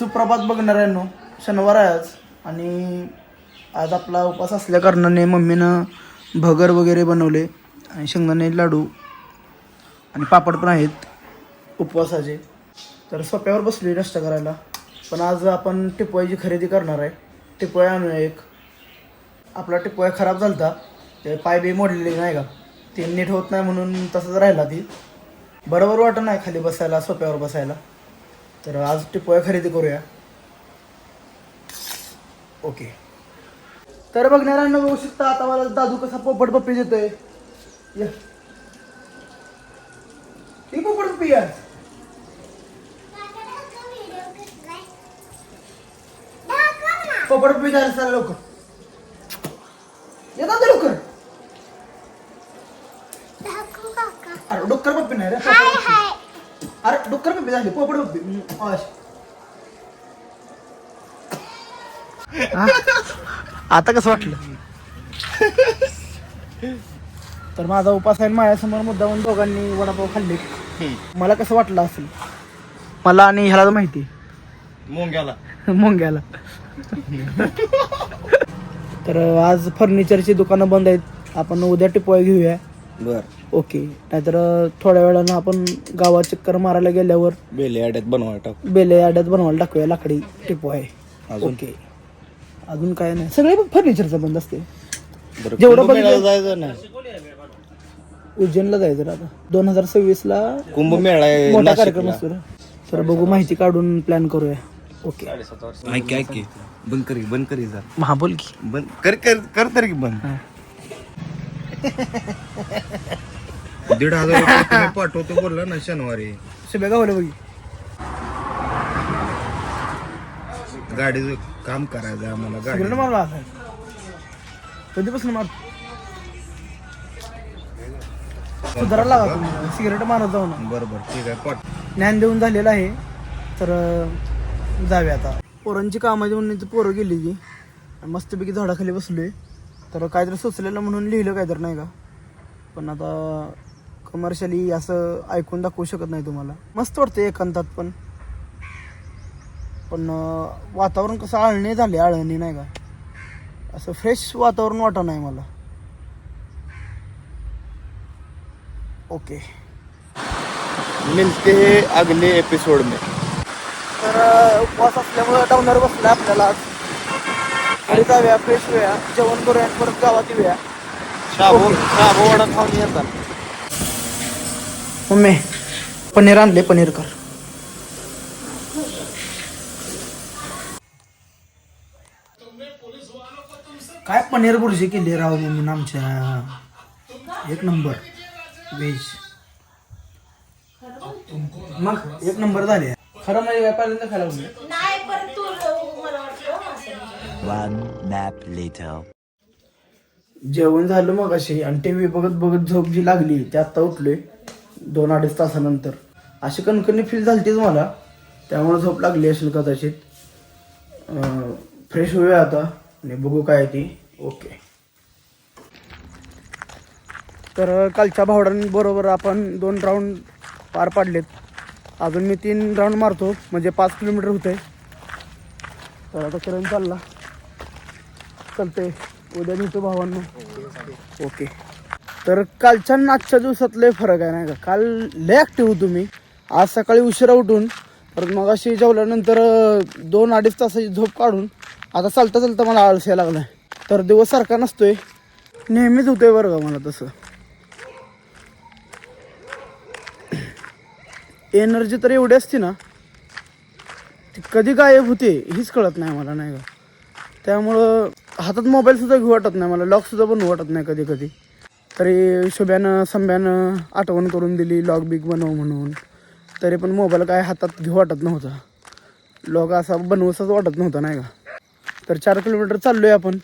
सुप्रभात बघणाऱ्यांनो शनिवार आहे आज. आणि आज आपला उपवास असल्या कारणाने मम्मीनं भगर वगैरे बनवले आणि शेंगदाणे लाडू आणि पापड पण आहेत उपवासाचे. तर सोप्यावर बसली नाश्ता करायला. पण आज आपण टिपवायची खरेदी करणार आहे. टिपवाय आणूया एक. आपला टिपवाय खराब झाला होता ते पाय बी मोडलेली नाही का? ते नीट होत नाही म्हणून तसंच राहिला ती. बरोबर वाटत नाही खाली बसायला सोप्यावर बसायला. तर आज टिपोया खरेदी करूया. ओके. तर बघणाऱ्यांना बघू शकता आता मला दादू कसा पोपट पप्पी देतोय. या. ही पोपट पप्पी आहे पोपट पप्पी द्यायला चला लवकर. येतात लवकर. अरे डुक्कर पप्पी नाही रे. अरे डुक्कर पप्पी झाली. हा? आता कसं वाटलं? तर माझा उपास आहे माझ्यासमोर मुद्दामून दोघांनी वडापाव खाल्ले. मला कसं वाटलं असेल? मला आणि ह्याला तर माहिती. मोंग्याला. मुंग्याला. तर आज फर्निचरची दुकानं बंद आहेत. आपण उद्या टिपोय घेऊया. बर. ओके. नाहीतर थोड्या वेळानं आपण गावात चक्कर मारायला गेल्यावर बेले आड्यात बनवा टाक. बेले आड्यात बनवायला टाकूया लाकडी टिपो आहे. अजून? ओके. अजून काय नाही. सगळे फर्निचरचं बंद असते. बरं जेवढं कुंभमेळ्याला जायचं उज्जैनला जायचं आता. दोन हजार सव्वीस ला कुंभमेळा आहे मोठा कार्यक्रम नाशिकला. असतो तर बघू माहिती काढून प्लॅन करूया. ओके. ऐक ऐक की. बंद करी बंद करी जा हा बोल की. बंद कर कर कर तरी की बंद. दीड हजार रुपये तुम्ही पाठवतो बोलला ना शनिवारी. शुभे गावलं बघी गाडीचं काम करायचं आहे आम्हाला गाडी. सिगरेट मारला आता कधीपासून मार? सुधारायला लागा तुम्ही. सिगरेट मारत जाऊ ना. बरोबर ठीक आहे पाठ. ज्ञान देऊन झालेलं आहे तर अं, जाऊया आता. पोरांची कामाची म्हणून पोरं गेली की मस्तपैकी झाडाखाली बसलोय. तर काहीतरी सुचलेलं म्हणून लिहिलं काहीतरी नाही का? पण आता कमर्शियली असं ऐकून दाखवू शकत नाही तुम्हाला. मस्त वाटतं एकांतात पण. पण वातावरण कसं आळणी झाले आळणी नाही का? असं फ्रेश वातावरण वाटत नाही मला. ओके मिलते अगले एपिसोड में. तर उपवास असल्यामुळे डाऊनर बसला आपल्याला आज. घरी जाऊया फ्रेश होऊया जेवण करूया आणि परत गावात येऊया. शाबू शाबू वडा खाऊन येतात. मम्मी पनीर आणले पनीर कर. काय पनीर बुर्जी केली राव मम्मीनं आमच्या? एक नंबर. व्हेज मग एक नंबर झाले. खरं म्हणजे काय पहिल्यांदा खायला लागलो. नाही पण तू मला वाटलं असं One nap later. जेवण झालं मग अशी आणि टी व्ही बघत बघत झोप जी लागली ते आत्ता उठलोय दोन अडीच तासानंतर. अशी कणकणी फील झालतीच मला. त्यामुळे झोप लागली असेल कदाचित. फ्रेश होऊया आता आणि बघू काय ती. ओके. तर कालच्या भावड्यांबरोबर आपण दोन राऊंड पार पाडलेत. अजून मी तीन राऊंड मारतो म्हणजे पाच किलोमीटर होते तर आता किरण चालला. चालते उद्या नेतो भावांना. ओके. तर कालच्या आजच्या दिवसात लय फरक आहे नाही का? काल लय ॲक्टिव्ह होतो मी. आज सकाळी उशिरा उठून परत मग अशी जेवल्यानंतर दोन अडीच तासाची झोप काढून आता चालता चालता मला आळस यायला लागलाय. तर दिवस सारखा नसतोय. नेहमीच होतोय बरं का मला तसं. एनर्जी तर एवढी असते ना ती कधी गायब होते हीच कळत नाही मला नाही का? त्यामुळं हातात मोबाईलसुद्धा घेऊ वाटत नाही मला लॉकसुद्धा बनवू वाटत नाही कधी कधी. तरी शुभ्यानं संभ्यानं आठवण करून दिली लॉक बिग बनव म्हणून. तरी पण मोबाईल काय हातात घेऊ वाटत नव्हता. लॉक असा बनवूसच वाटत नव्हता नाही का? तर चार किलोमीटर चाललो आहे आपण.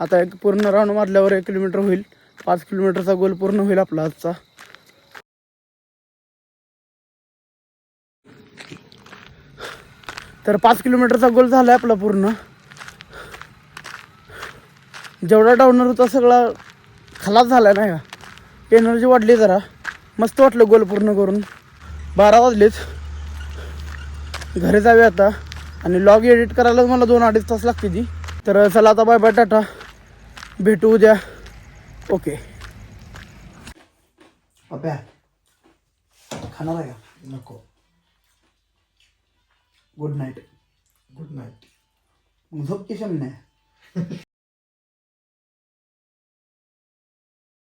आता एक पूर्ण राऊंड मारल्यावर एक किलोमीटर होईल. पाच किलोमीटरचा गोल पूर्ण होईल आपला आजचा. तर पाच किलोमीटरचा गोल झाला आहे आपला पूर्ण. जेवढा डाऊनर होता सगळा खलास झाला नाही का? एनर्जी वाढली जरा. मस्त वाटलं गोल पूर्ण करून. बारा वाजलेच घरी जाऊया आता. आणि लॉग एडिट करायलाच मला दोन अडीच तास लागते ती. तर चला आता बाय बाय टाटा. भेटू उद्या. ओके अभ्या खाणार आहे का? नको. Good night. Good night. झोप की नाही.